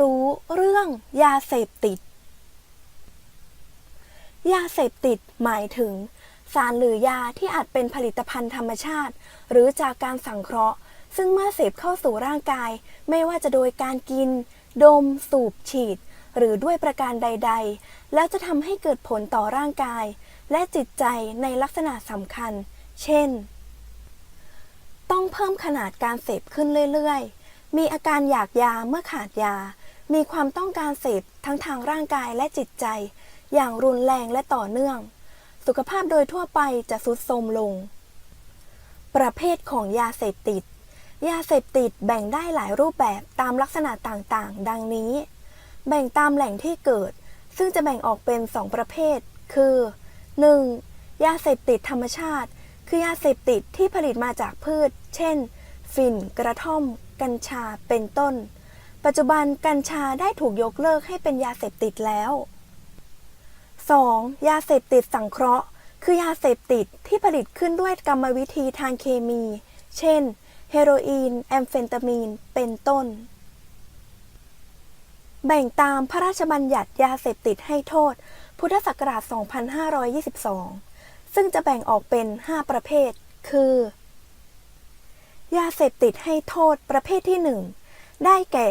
รู้เรื่องยาเสพติด ยาเสพติดหมายถึง สารหรือยาที่อาจเป็นผลิตภัณฑ์ธรรมชาติ หรือจากการสังเคราะห์ ซึ่งเมื่อเสพเข้าสู่ร่างกาย ไม่ว่าจะโดยการกิน ดม สูบฉีด หรือด้วยประการใด ๆ แล้วจะทำให้เกิดผลต่อร่างกาย และจิตใจในลักษณะสำคัญ เช่น ต้องเพิ่มขนาดการเสพขึ้นเรื่อยๆมีอาการอยากยาเมื่อขาดยา มีความต้องการเสพทั้งทางร่างกายและจิตใจ อย่างรุนแรงและต่อเนื่อง สุขภาพโดยทั่วไปจะทรุดโทรมลง ประเภทของยาเสพติด ยาเสพติดแบ่งได้หลายรูปแบบตามลักษณะต่างๆ ดังนี้ แบ่งตามแหล่งที่เกิด ซึ่งจะแบ่งออกเป็น 2 ประเภท คือ 1. ยาเสพติดธรรมชาติ คือยาเสพติดที่ผลิตมาจากพืช เช่น ฝิ่น กระท่อม กัญชา เป็นต้น ปัจจุบันกัญชาได้ถูกยกเลิกให้เป็นยาเสพติดแล้ว 2. ยาเสพติดสังเคราะห์ คือยาเสพติดที่ผลิตขึ้นด้วยกรรมวิธีทางเคมี เช่น เฮโรอีน แอมเฟตามีน เป็นต้น แบ่งตามพระราชบัญญัติยาเสพติดให้โทษ พุทธศักราช 2522 ซึ่งจะแบ่งออกเป็น 5 ประเภท คือ ยาเสพติดให้โทษประเภทที่ 1 ได้แก่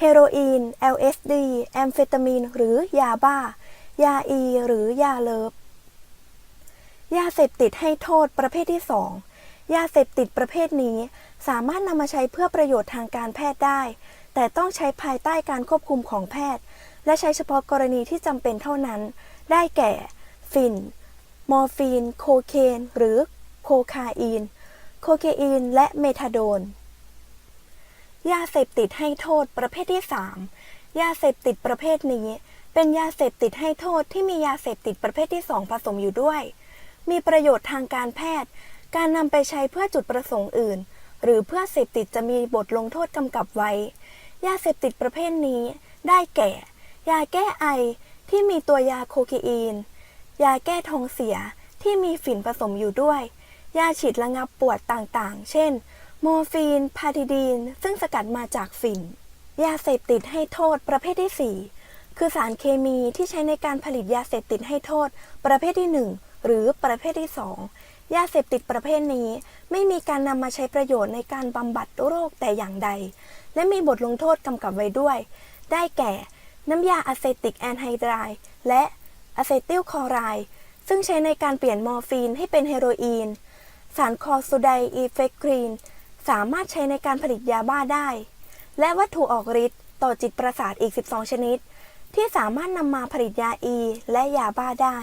เฮโรอีน LSD แอมเฟตามีน หรือยาบ้า ยาอี หรือยาเลิฟ ยาเสพติดให้โทษประเภทที่ 2 ยาเสพติดประเภทนี้ สามารถนำมาใช้เพื่อประโยชน์ทางการแพทย์ได้ แต่ต้องใช้ภายใต้การควบคุมของแพทย์ และใช้เฉพาะกรณีที่จำเป็นเท่านั้น ได้แก่ ฟิน มอร์ฟีน โคเคน หรือโคคาอีน โคเคอีน และเมทาโดน ยาเสพติดให้โทษประเภทที่ 3 ยาเสพติดประเภทนี้ เป็นยาเสพติดให้โทษที่มียาเสพติดประเภทที่ 2 ผสมอยู่ด้วย มีประโยชน์ทางการแพทย์ การนำไปใช้เพื่อจุดประสงค์อื่น หรือเพื่อเสพติดจะมีบทลงโทษกำกับไว้ ยาเสพติดประเภทนี้ ได้แก่ ยาแก้ไอที่มีตัวยาโคเคอีน ยาแก้ท้องเสียที่มีฝิ่นผสมอยู่ด้วย ยาฉีดระงับปวดต่างๆ เช่น โมฟีน พาทิดีน ซึ่งสกัดมาจากฝิ่น ยาเสพติดให้โทษประเภทที่ 4 คือสารเคมีที่ใช้ในการผลิตยาเสพติดให้โทษ ประเภทที่ 1 หรือประเภทที่ 2 ยาเสพติดประเภทนี้ ไม่มีการนำมาใช้ประโยชน์ในการบำบัดโรคแต่อย่างใด และมีบทลงโทษกำกับไว้ด้วย ได้แก่ น้ำยาอะเซติกแอนไฮไดร์และอะเซติลคอไรด์ซึ่งใช้ในการเปลี่ยนมอร์ฟีนให้เป็นเฮโรอีน สารคอซูไดอีเฟกครีน สามารถใช้ในการผลิตยาบ้าได้ และวัตถุออกฤทธิ์ต่อจิตประสาทอีก 12 ชนิด ที่สามารถนำมาผลิตยาอีและยาบ้าได้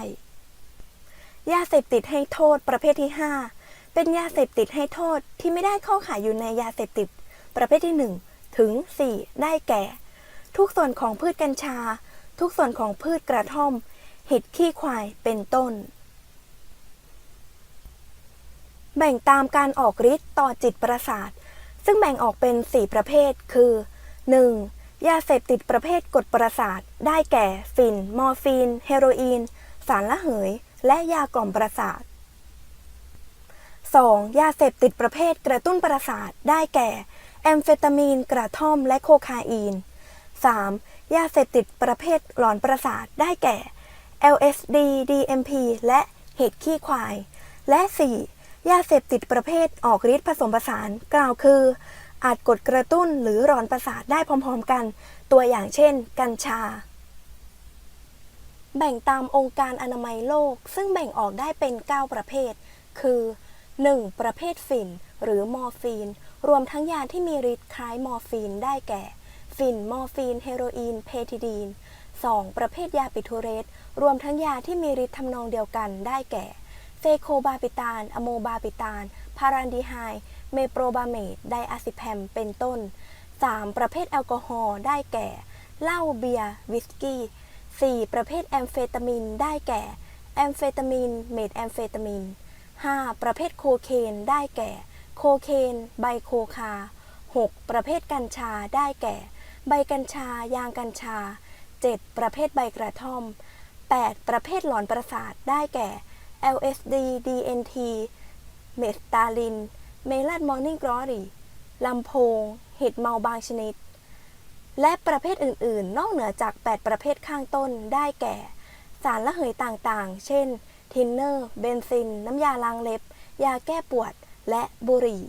ยาเสพติดให้โทษประเภทที่ 5 เป็นยาเสพติดให้โทษที่ไม่ได้เข้าข่ายอยู่ในยาเสพติด ประเภทที่ 1 ถึง 4 ได้แก่ ทุกส่วนของพืชกัญชา ทุกส่วนของพืชกระท่อม เห็ดขี้ควายเป็นต้น แบ่งตามการออกฤทธิ์ต่อจิตประสาท ซึ่งแบ่งออกเป็น 4 ประเภท คือ 1. ยาเสพติดประเภทกดประสาท ได้แก่ ฟิน มอร์ฟีน เฮโรอีน สารละเหย และยากล่อมประสาท 2. ยาเสพติดประเภทกระตุ้นประสาท ได้แก่ แอมเฟตามีน กระท่อม และโคคาอีน 3. ยาเสพติดประเภทหลอนประสาท ได้แก่ LSD DMP และเห็ดขี้ควาย และ 4. ยาเสพติดประเภทออกฤทธิ์ผสมผสานกล่าวคือ อาจกดกระตุ้นหรือหลอนประสาทได้พร้อมๆกัน ตัวอย่างเช่น กัญชา แบ่งตามองค์การอนามัยโลก ซึ่งแบ่งออกได้เป็น 9 ประเภท คือ 1. ประเภทฝิ่น หรือมอร์ฟีน รวมทั้งยาที่มีฤทธิ์คล้ายมอร์ฟีนได้แก่ ฝิ่น มอร์ฟีน เฮโรอีน เพทิดีน 2. ประเภทยาปิทูเรสรวมทั้งยาที่มีฤทธิ์ทำนองเดียวกันได้แก่ เซโคบาปิตานอะโมบาปิตาน พารันดีไฮ เมโปรบาเมดไดอะซิแพม เป็นต้น 3. ประเภทแอลกอฮอล์ ได้แก่ เหล้า เบียร์ วิสกี้ 4. ประเภทแอมเฟตามิน ได้แก่ แอมเฟตามิน เมทแอมเฟตามิน 5. ประเภทโคเคน ได้แก่ โคเคน ไบโคคา 6. ประเภทกัญชา ได้แก่ ใบกัญชา ยางกัญชา 7. ประเภทใบกระท่อม 8. ประเภทหลอนประสาท ได้แก่ LSD DNT เมสตาลิน เมลัดมอร์นิ่งกรอรีลำโพง เห็ดเมาบางชนิด และประเภทอื่น ๆ นอกเหนือจาก 8 ประเภทข้างต้นได้แก่ สารละเหยต่าง ๆ เช่น ทินเนอร์ เบนซิน น้ำยาล้างเล็บ ยาแก้ปวด และบุหรี่